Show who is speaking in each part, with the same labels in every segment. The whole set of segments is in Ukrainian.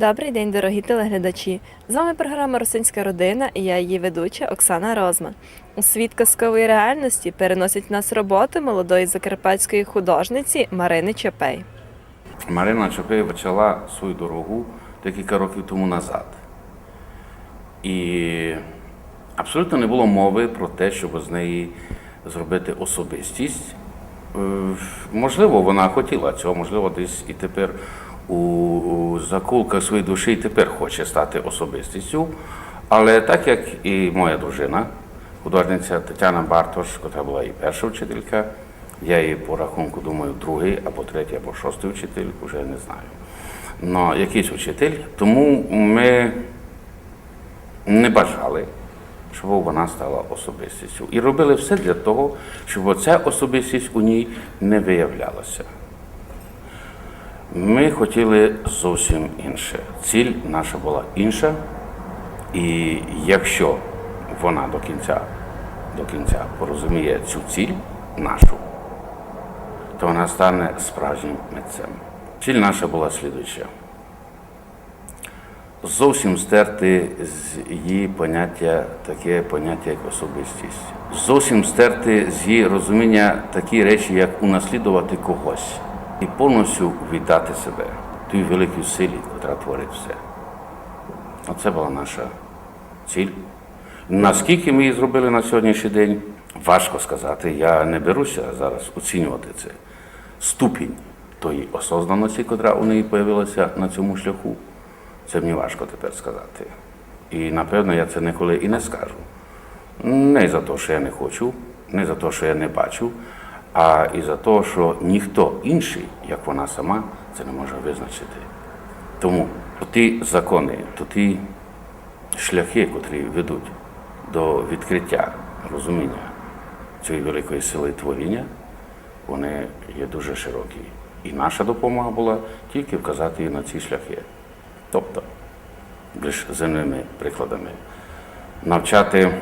Speaker 1: Добрий день, дорогі телеглядачі! З вами програма Росинська родина і я її ведуча Оксана Розма. У світ казкової реальності переносять нас роботи молодої закарпатської художниці Марини Чепей.
Speaker 2: Марина Чопей почала свою дорогу декілька років тому назад. І абсолютно не було мови про те, щоб з неї зробити особистість. Е, Можливо, вона хотіла цього, можливо, десь і тепер у, закулках своєї душі і тепер хоче стати особистістю. Але так як і моя дружина, художниця Тетяна Бартош, яка була і перша вчителька, я її по рахунку думаю, другий або третій, або шостий вчитель, вже не знаю. Но якийсь вчитель, тому ми не бажали, щоб вона стала особистістю. І робили все для того, щоб ця особистість у ній не виявлялася. Ми хотіли зовсім інше. Ціль наша була інша. І якщо вона до кінця, до кінця порозуміє цю ціль нашу, то вона стане справжнім митцем. Ціль наша була слідуюча. Зовсім стерти з її поняття таке поняття, як особистість. Зовсім стерти з її розуміння такі речі, як унаслідувати когось, і повністю віддати себе тій великій силі, яка творить все. Оце була наша ціль. Наскільки ми її зробили на сьогоднішній день, важко сказати. Я не беруся зараз оцінювати це. Ступінь тої осознаності, яка у неї з'явилася на цьому шляху, це мені важко тепер сказати. І напевно я це ніколи і не скажу. Не за те, що я не хочу, не за те, що я не бачу, а і за те, що ніхто інший, як вона сама, це не може визначити. Тому ті закони, то ті шляхи, котрі ведуть до відкриття розуміння цієї великої сили творіння, вони є дуже широкі. І наша допомога була тільки вказати її на ці шляхи. Тобто, більш земними прикладами, навчати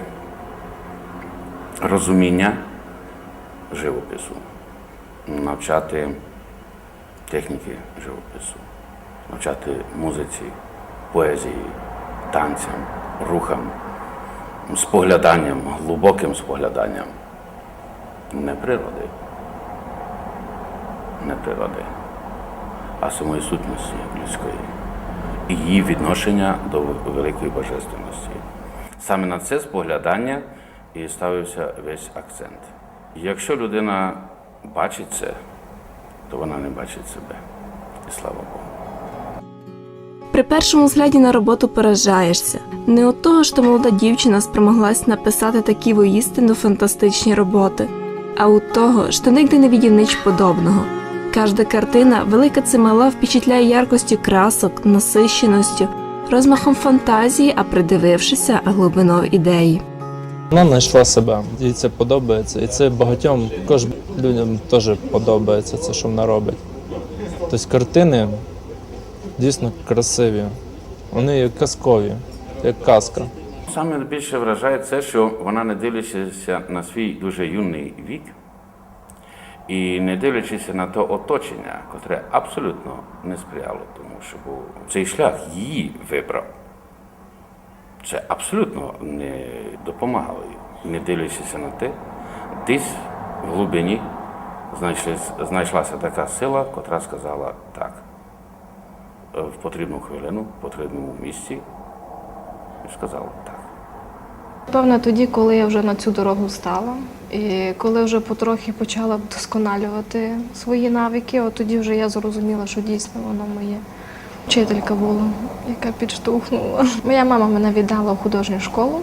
Speaker 2: розуміння живопису, навчати техніки живопису, навчати музиці, поезії, танцям, рухам, спогляданням, глибоким спогляданням не природи, не природи, а самої сутності людської і її відношення до великої божественності. Саме на це споглядання і ставився весь акцент. Якщо людина бачить це, то вона не бачить себе. І слава Богу.
Speaker 3: При першому взгляді на роботу поражаєшся. Не от того, що молода дівчина спромоглась написати такі воістину фантастичні роботи, а у того, що нігде не видів ніч подобного. Кожна картина, велика це мала, впечатляє яркостю красок, насищеністю, розмахом фантазії, а придивившися глибиною ідеї.
Speaker 4: Вона знайшла себе, їй це подобається, і це багатьом також людям теж подобається це, що вона робить. Тобто картини дійсно красиві, вони казкові, як казка.
Speaker 2: Саме більше вражає це, що вона не дивлячись на свій дуже юний вік і не дивлячись на те оточення, котре абсолютно не сприяло тому, щоб цей шлях її вибрав. Це абсолютно не допомагало їй. Не дивлячись на те, десь в глибині знайшлася така сила, котра сказала так. е, В потрібну хвилину, в потрібному місці, і сказала так.
Speaker 5: Певно, тоді, коли я вже на цю дорогу стала, і коли вже потрохи почала вдосконалювати свої навики, от тоді вже я зрозуміла, що дійсно воно моє. Вчителька була, яка підштовхнула. Моя мама мене віддала в художню школу,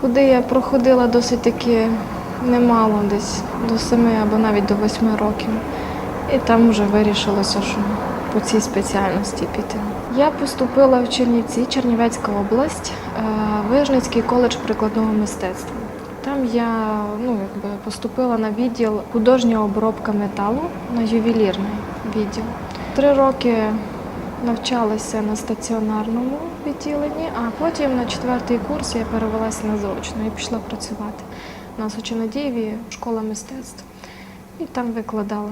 Speaker 5: куди я проходила досить таки немало, десь до семи або навіть до восьми років. І там вже вирішилося, що по цій спеціальності піти. Я поступила в Чернівці, Чернівецька область, е, Вижницький коледж прикладного мистецтва. Там я ну, якби поступила на відділ художня обробка металу на ювелірний відділ. Три роки навчалася на стаціонарному відділенні, а потім на четвертий курс я перевелася на заочно і пішла працювати. У нас у Чинодієві школа мистецтв. І там викладала.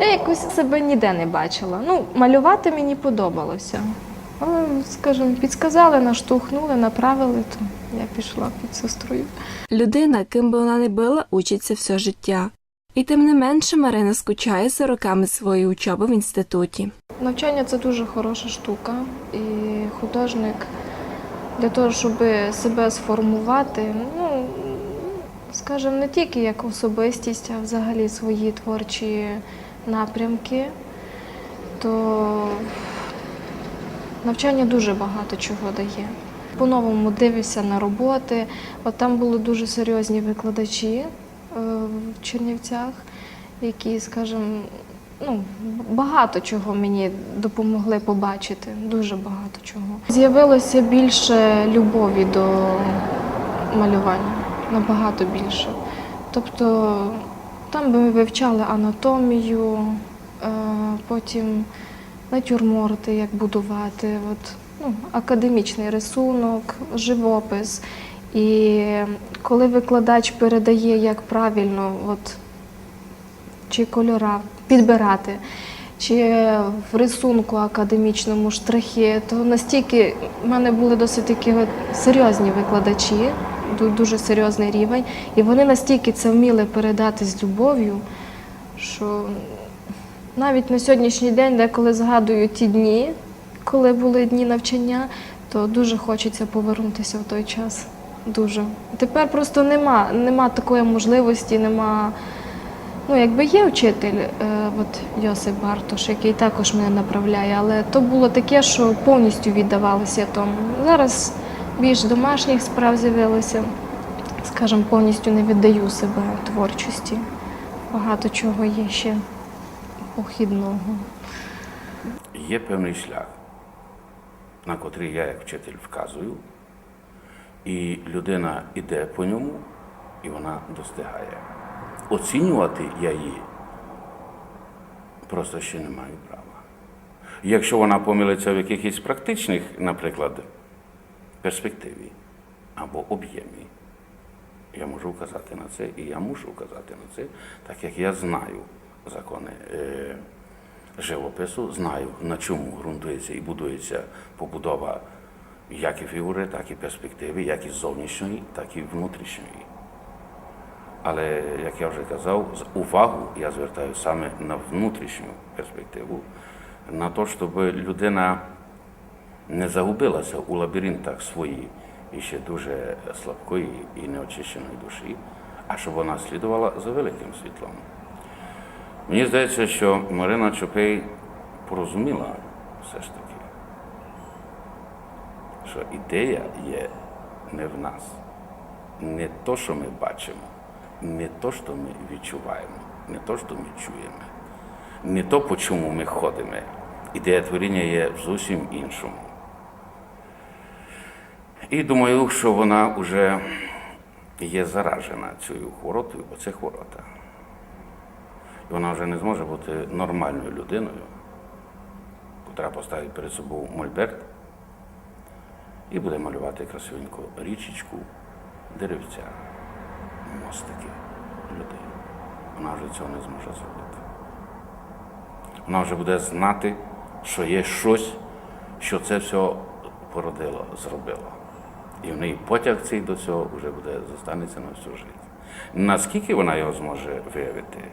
Speaker 5: Я якось себе ніде не бачила. Ну, малювати мені подобалося. Але, скажімо, підсказали, наштовхнули, направили, то я пішла під сестрою.
Speaker 3: Людина, ким би вона не була, учиться все життя. І тим не менше Марина скучає за роками своєї учоби в інституті.
Speaker 5: Навчання це дуже хороша штука, і художник для того, щоб себе сформувати, ну, скажімо, не тільки як особистість, а взагалі свої творчі напрямки, то навчання дуже багато чого дає. По-новому дивишся на роботи. От там були дуже серйозні викладачі в Чернівцях, які, скажімо, ну, багато чого мені допомогли побачити, дуже багато чого. З'явилося більше любові до малювання, набагато більше. Тобто там би ми вивчали анатомію, е, потім натюрморти, як будувати, от, ну, академічний рисунок, живопис. І коли викладач передає, як правильно, от, чи кольора підбирати, чи в рисунку академічному штрихи, то настільки в мене були досить такі серйозні викладачі, дуже серйозний рівень, і вони настільки це вміли передати з любов'ю, що навіть на сьогоднішній день, деколи згадую ті дні, коли були дні навчання, то дуже хочеться повернутися в той час. Дуже. Тепер просто нема, нема такої можливості, нема. Ну, якби є вчитель, е, от Йосип Бартош, який також мене направляє, але то було таке, що повністю віддавалося тому. Зараз більш домашніх справ з'явилося, скажімо, повністю не віддаю себе творчості. Багато чого є ще похідного.
Speaker 2: Є певний шлях, на котрий я як вчитель вказую, і людина йде по ньому, і вона достигає. Оцінювати я її просто ще не маю права. Якщо вона помилиться в якихось практичних, наприклад, перспективі або об'ємі, я можу вказати на це, і я мушу вказати на це, так як я знаю закони е, живопису, знаю, на чому ґрунтується і будується побудова як і фігури, так і перспективи, як і зовнішньої, так і внутрішньої. Але, як я вже казав, увагу я звертаю саме на внутрішню перспективу, на те, щоб людина не загубилася у лабіринтах своїй і ще дуже слабкої і неочищеної душі, а щоб вона слідувала за великим світлом. Мені здається, що Марина Чопей порозуміла все ж таки, що ідея є не в нас, не то, що ми бачимо, не то, що ми відчуваємо, не то, що ми чуємо, не то, по чому ми ходимо. Ідея творіння є зовсім іншому. І думаю, що вона вже є заражена цією хворотою, бо це хворота. І вона вже не зможе бути нормальною людиною, котра поставить перед собою мольберт і буде малювати красивеньку річечку, деревця, мостики, людей. Вона вже цього не зможе зробити. Вона вже буде знати, що є щось, що це все породило, зробило. І в неї потяг цей до цього вже буде зостанеться на всю життя. Наскільки вона його зможе виявити,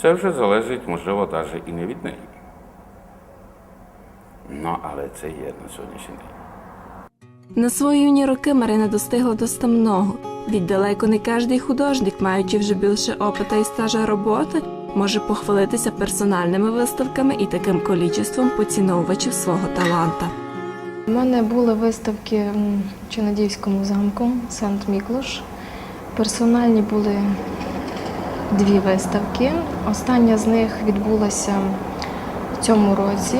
Speaker 2: це вже залежить, можливо, навіть і не від неї. Ну, але це є на сьогоднішній день.
Speaker 3: На свої юні роки Марина достигла доста много. Від не кожний художник, маючи вже більше опита і стажа роботи, може похвалитися персональними виставками і таким количеством поціновувачів свого таланта.
Speaker 5: У мене були виставки в Чинадівському замку Сент Міклош. Персональні були дві виставки. Остання з них відбулася в цьому році,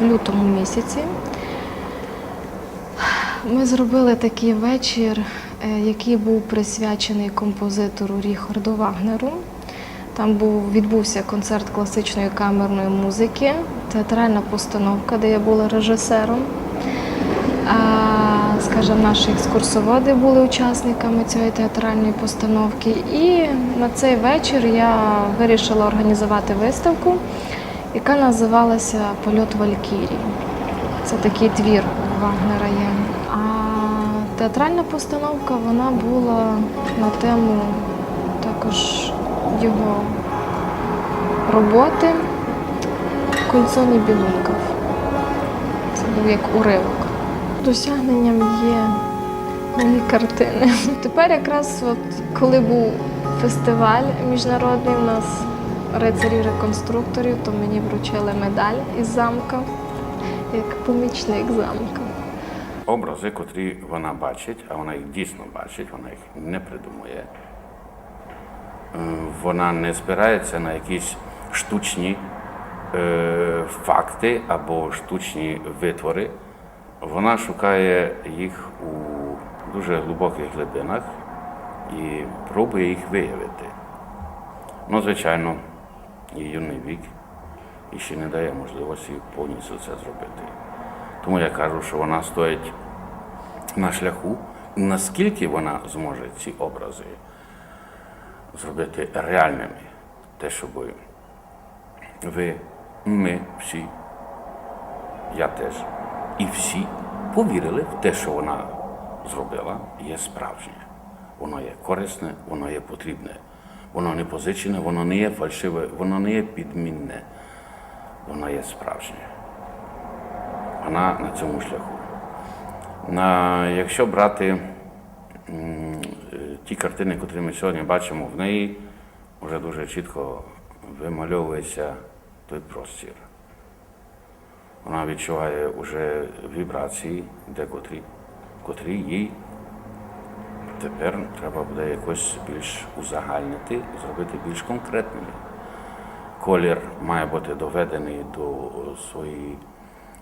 Speaker 5: в лютому місяці. Ми зробили такий вечір, е, який був присвячений композитору Ріхарду Вагнеру. Там був, відбувся концерт класичної камерної музики, театральна постановка, де я була режисером. Скажімо, наші екскурсоводи були учасниками цієї театральної постановки. І на цей вечір я вирішила організувати виставку, яка називалася Польот Валькірії. Це такий твір Вагнера є. Театральна постановка вона була на тему також його роботи Кольцо Нібілунков. Це був як уривок. Досягненням є мої картини. Тепер якраз от коли був фестиваль міжнародний у нас рицарів-реконструкторів, то мені вручили медаль із замка як помічник замка.
Speaker 2: Образи, котрі вона бачить, а вона їх дійсно бачить, вона їх не придумує. Е, Вона не спирається на якісь штучні е, факти або штучні витвори. Вона шукає їх у дуже глибоких глибинах і пробує їх виявити. Ну, звичайно, і юний вік і ще не дає можливості повністю це зробити. Тому я кажу, що вона стоїть на шляху, наскільки вона зможе ці образи зробити реальними, те, щоб ви, ми всі, я теж, і всі повірили в те, що вона зробила, є справжнє. Воно є корисне, воно є потрібне, воно не позичене, воно не є фальшиве, воно не є підмінне, воно є справжнє. Вона на цьому шляху. На, якщо брати ті картини, котрі ми сьогодні бачимо, в неї вже дуже чітко вимальовується той простір. Вона відчуває вже вібрації, декотрі, котрі їй тепер треба буде якось більш узагальнити, зробити більш конкретними. Колір має бути доведений до своєї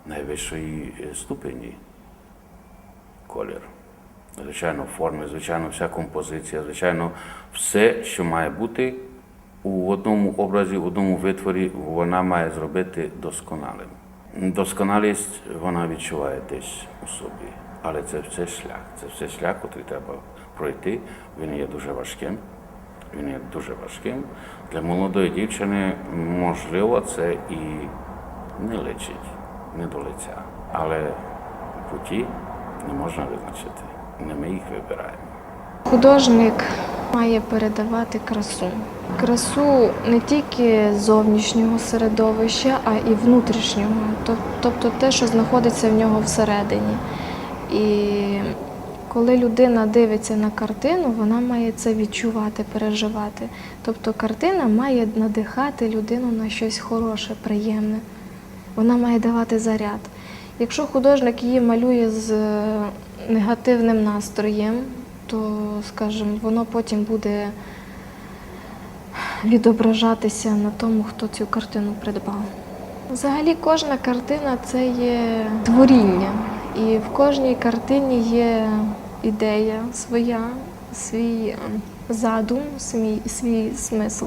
Speaker 2: найвищої ступені. Колір. Звичайно, форми, звичайно, вся композиція, звичайно, все, що має бути у одному образі, у одному витворі, вона має зробити досконалим. Досконалість вона відчуває десь у собі, але це все шлях. Це все шлях, який треба пройти. Він є дуже важким. Він є дуже важким. Для молодої дівчини, можливо, це і не личить, не до лиця. Але путі не можна визначити. Не ми їх вибираємо.
Speaker 5: Художник має передавати красу. Красу не тільки зовнішнього середовища, а і внутрішнього, тобто те, що знаходиться в нього всередині. І коли людина дивиться на картину, вона має це відчувати, переживати. Тобто картина має надихати людину на щось хороше, приємне. Вона має давати заряд. Якщо художник її малює з е, негативним настроєм, то, скажімо, воно потім буде відображатися на тому, хто цю картину придбав. Взагалі, кожна картина це є творіння, і в кожній картині є ідея своя, свій задум, свій, свій смисл,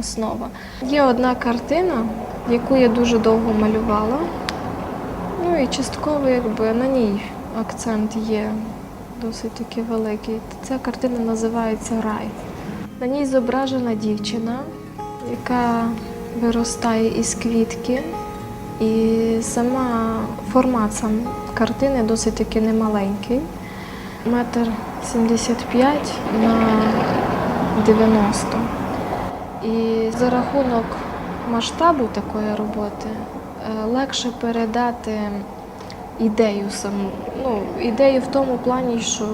Speaker 5: основа. Є одна картина, яку я дуже довго малювала. Ну і частково якби на ній акцент є досить таки великий. Ця картина називається Рай. На ній зображена дівчина, яка виростає із квітки, і сама формат сам картини досить таки немаленький. Метр 75 на 90. І за рахунок масштабу такої роботи е, легше передати ідею саму. Ну, ідею в тому плані, що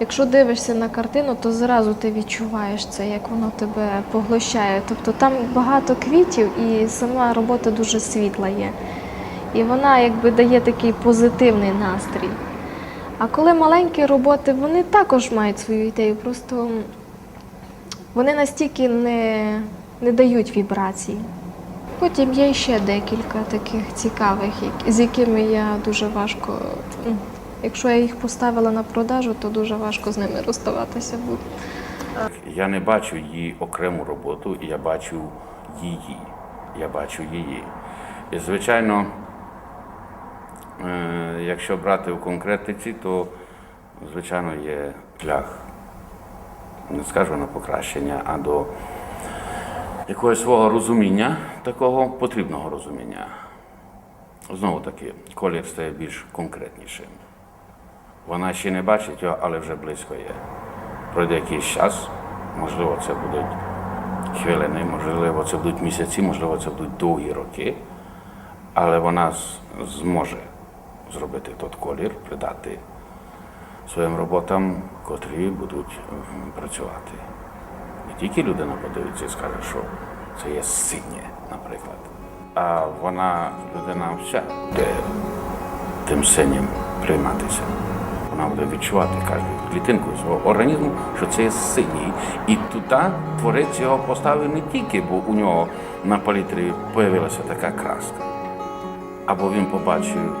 Speaker 5: якщо дивишся на картину, то зразу ти відчуваєш це, як воно тебе поглощає. Тобто там багато квітів і сама робота дуже світла є. І вона якби дає такий позитивний настрій. А коли маленькі роботи, вони також мають свою ідею, просто вони настільки не, не дають вібрацій. Потім є ще декілька таких цікавих, з якими я дуже важко. ну, Якщо я їх поставила на продажу, то дуже важко з ними розставатися буде.
Speaker 2: Я не бачу її окрему роботу, я бачу її. Я бачу її. І, звичайно, е, якщо брати в конкретиці, то, звичайно, є шлях, не скажу на покращення, а до якогось свого розуміння, такого потрібного розуміння. Знову таки, колір стає більш конкретнішим. Вона ще не бачить його, але вже близько є. Пройде якийсь час, можливо, це будуть хвилини, можливо, це будуть місяці, можливо, це будуть довгі роки, але вона зможе зробити той колір, придати своїм роботам, котрі будуть працювати. Не тільки людина подивиться і скаже, що це є синє, наприклад, а вона, людина вся буде тим синім прийматися. Вона буде відчувати кожну клітинку свого організму, що це є синій. І туди творець його поставив не тільки, бо у нього на палітрі з'явилася така краска, або він побачив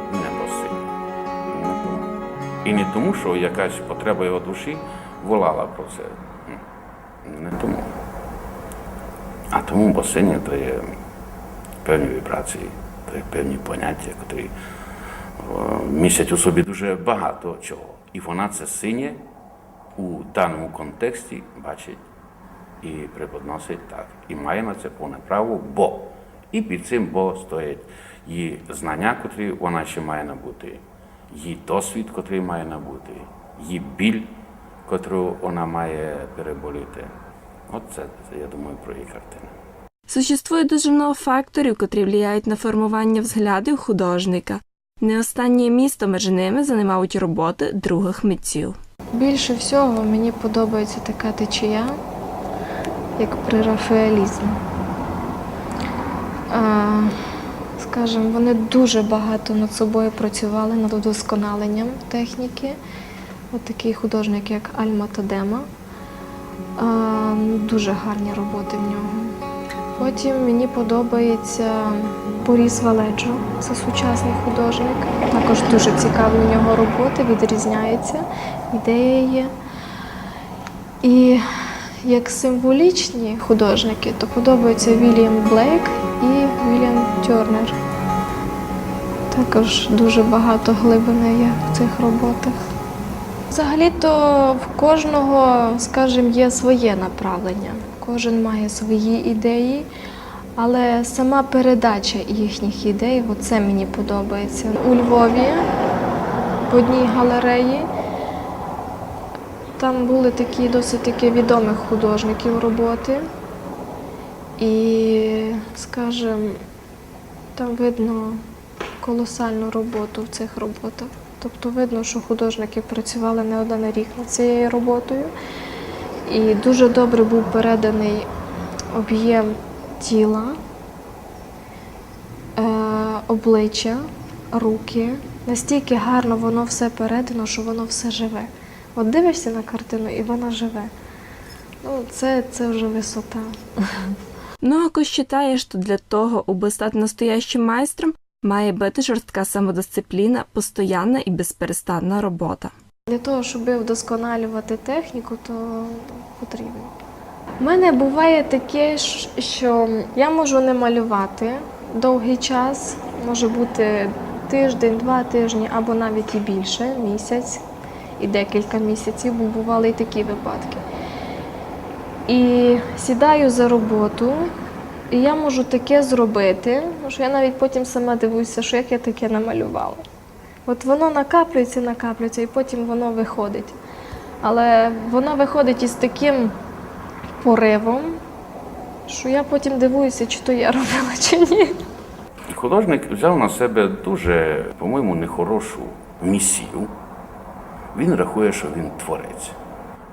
Speaker 2: І не тому, що якась потреба його душі волала про це. Не тому. А тому, бо синє то є певні вібрації, то є певні поняття, о, містять у собі дуже багато чого. І вона це синє у даному контексті бачить і преподносить так. І має на це повне право, бо і під цим бо стоять її знання, котрі вона ще має набути, її досвід, котрий має набути, її біль, котру вона має переболіти. От це, це, я думаю, про її картини.
Speaker 3: Существує дуже много факторів, котрі впливають на формування взглядів художника. Не останнє місто між ними займають роботи других митців.
Speaker 5: Більше всього мені подобається така течія, як при рафаелізмі. А, скажімо, вони дуже багато над собою працювали над вдосконаленням техніки. От такий художник, як Альма Тадема. Дуже гарні роботи в нього. Потім мені подобається Борис Валеджо, це сучасний художник. Також дуже цікаві у нього роботи, відрізняється, ідея є. І як символічні художники, то подобаються Вільям Блейк і Тьорнер. Також дуже багато глибини є в цих роботах. Взагалі-то в кожного, скажімо, є своє направлення. Кожен має свої ідеї, але сама передача їхніх ідей, оце мені подобається. У Львові в одній галереї там були такі досить таки відомих художників роботи. І, скажімо, там видно колосальну роботу в цих роботах. Тобто видно, що художники працювали не один рік над цією роботою. І дуже добре був переданий об'єм тіла, е, обличчя, руки. Настільки гарно воно все передано, що воно все живе. От дивишся на картину і вона живе. Ну, це, це вже висота.
Speaker 3: Ну, а вважає, що для того, аби стати настоящим майстром, має бути жорстка самодисципліна, постоянна і безперестанна робота.
Speaker 5: Для того, щоб вдосконалювати техніку, то потрібно. У мене буває таке, що я можу не малювати довгий час, може бути тиждень, два тижні або навіть і більше, місяць і декілька місяців, бо бували і такі випадки. І сідаю за роботу, і я можу таке зробити, що я навіть потім сама дивуюся, що як я таке намалювала. От воно накаплюється, накаплюється, і потім воно виходить. Але воно виходить із таким поривом, що я потім дивуюся, чи то я робила, чи ні.
Speaker 2: Художник взяв на себе дуже, по-моєму, нехорошу місію. Він рахує, що він творець.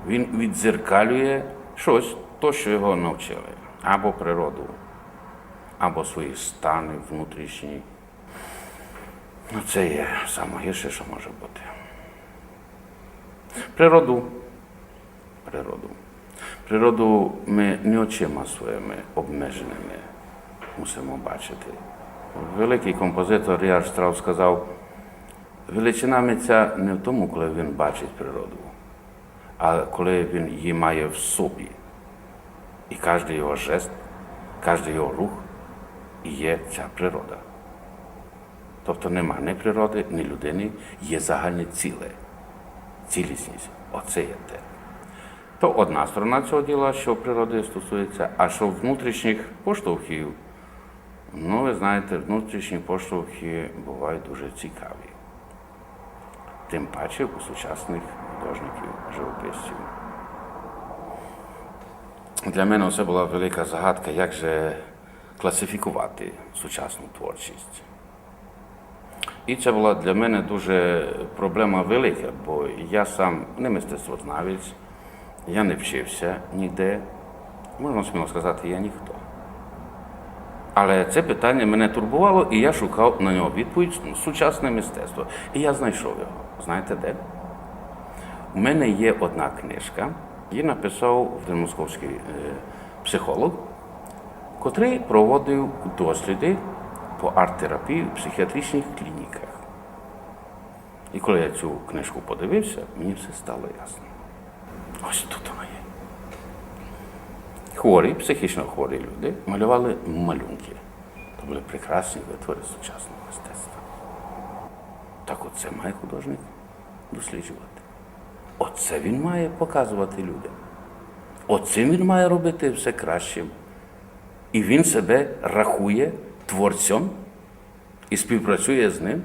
Speaker 2: Він відзеркалює щось, то, що його навчили, або природу, або свої стани внутрішні. Ну, це є найгірше, що може бути. Природу. Природу. Природу ми не очима своїми обмеженими мусимо бачити. Великий композитор Ріар Штраус сказав, величина митця не в тому, коли він бачить природу, а коли він її має в собі. І кожен його жест, кожен його рух є ця природа. Тобто нема ні природи, ні людини, є загальне ціле, цілісність. Оце є те. То одна сторона цього діла, що природи стосується, а що внутрішніх поштовхів Ну, ви знаєте, внутрішні поштовхи бувають дуже цікаві. Тим паче у сучасних художників, живописців. Для мене це була велика загадка, як же класифікувати сучасну творчість. І це була для мене дуже проблема велика, бо я сам не мистецтвознавець, я не вчився ніде. Можна сміло сказати, я ніхто. Але це питання мене турбувало, і я шукав на нього відповідь сучасне мистецтво. І я знайшов його. Знаєте де? У мене є одна книжка, її написав один московський е, психолог, котрий проводив досліди по арт-терапії в психіатричних клініках. І коли я цю книжку подивився, мені все стало ясно. Ось тут вона є. Хворі, психічно хворі люди малювали малюнки. То були прекрасні витвори сучасного мистецтва. Так оце має художник досліджувати. Оце він має показувати людям. Оцим він має робити все кращим. І він себе рахує творцем і співпрацює з ним.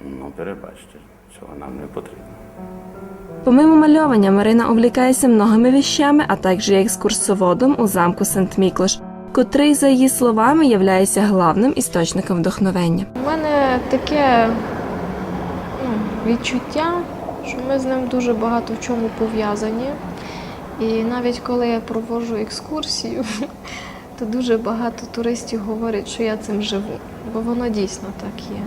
Speaker 2: Ну, перебачте, цього нам не потрібно.
Speaker 3: Помимо мальовання, Марина увлікається многими віщами, а також є екскурсоводом у замку Сент-Міклош, котрий, за її словами, являється главним істочником вдохновення.
Speaker 5: У мене таке ну, відчуття, що ми з ним дуже багато в чому пов'язані. І навіть коли я проводжу екскурсію, то дуже багато туристів говорять, що я цим живу, бо воно дійсно так є.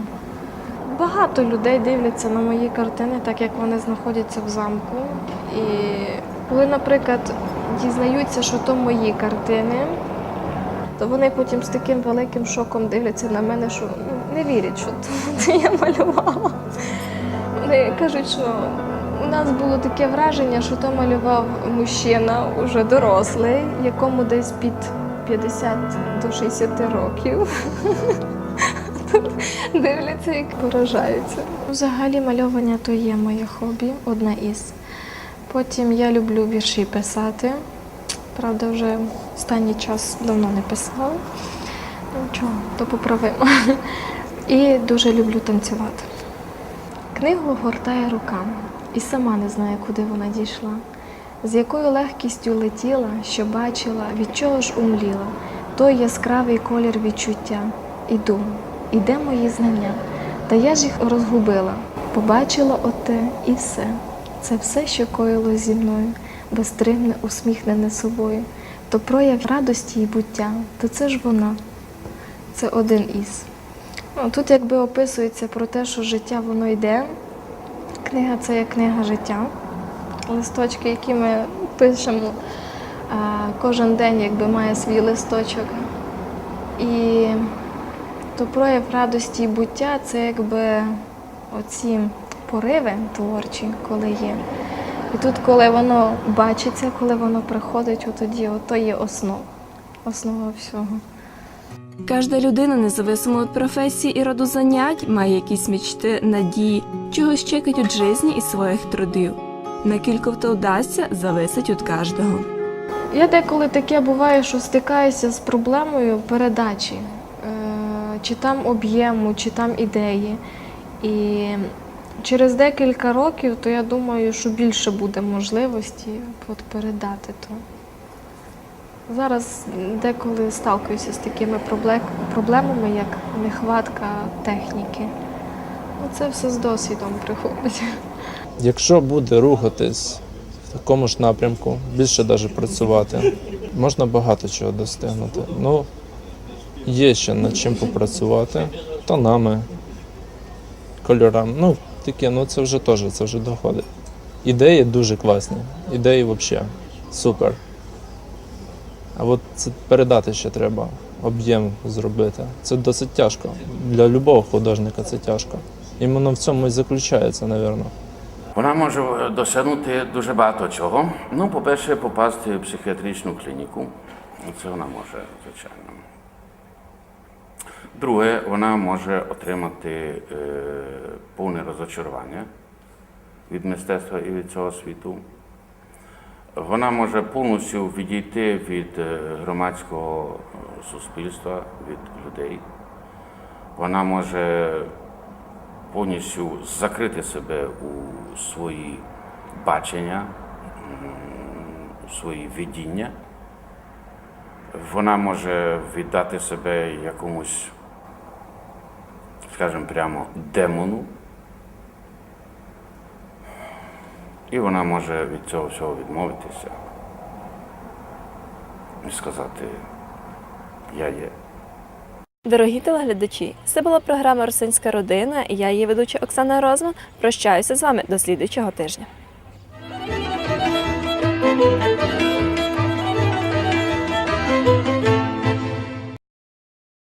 Speaker 5: Багато людей дивляться на мої картини, так як вони знаходяться в замку. І коли, наприклад, дізнаються, що то мої картини, то вони потім з таким великим шоком дивляться на мене, що ну, не вірять, що то, я малювала. Кажуть, що у нас було таке враження, що то малював мужчина уже дорослий, якому десь під 50 до 60 років. Дивляться і поражаються. Взагалі мальовання то є моє хобі, одне із. Потім я люблю вірші писати. Правда, вже останній час давно не писала. Ну, Нічого, то поправимо. І дуже люблю танцювати. Книгу гортає руками і сама не знає, куди вона дійшла. З якою легкістю летіла, що бачила, від чого ж умліла, той яскравий колір відчуття. Іду, іде мої знання. Та я ж їх розгубила, побачила оте і все. Це все, що коїло зі мною, безстримне, усміхнене собою. То прояв радості і буття, то це ж вона, це один із. Ну, тут якби описується про те, що життя воно йде. Книга це є книга життя. Листочки, які ми пишемо кожен день, якби має свій листочок. І то прояв радості і буття це якби оці пориви творчі, коли є. І тут, коли воно бачиться, коли воно приходить, от тоді ото є основа, основа всього.
Speaker 3: Кожна людина, независимо від професії і роду занять, має якісь мечти, надії, чогось чекать від житті і своїх трудів. Накільки то вдасться, зависить від кожного.
Speaker 5: Я деколи таке буває, що стикаюся з проблемою передачі, е, чи там об'єму, чи там ідеї. І через декілька років, то я думаю, що більше буде можливості передати то. Зараз деколи сталкуюся з такими проблемами, як нехватка техніки. Це все з досвідом приходить.
Speaker 4: Якщо буде рухатись в такому ж напрямку, більше навіть працювати, можна багато чого достигнути. Ну, є ще над чим попрацювати, тонами, кольорами. Ну, таке, ну це вже теж, це вже доходить. Ідеї дуже класні. Ідеї взагалі супер. А от це передати ще треба, об'єм зробити. Це досить тяжко. Для будь-якого художника це тяжко. Іменно в цьому і заключається, напевно.
Speaker 2: Вона може досягнути дуже багато чого. Ну, по-перше, попасти в психіатричну клініку. Це вона може, звичайно. Друге, вона може отримати е, повне розочарування від мистецтва і від цього світу. Вона може повністю відійти від е, громадського е, суспільства, від людей. Вона може повністю закрити себе у свої бачення, у свої видіння. Вона може віддати себе якомусь, скажімо прямо, демону. І вона може від цього всього відмовитися і сказати Я є.
Speaker 3: Дорогі телеглядачі, це була програма Русинська родина і я її ведуча Оксана Розман. Прощаюся з вами до слідуючого тижня.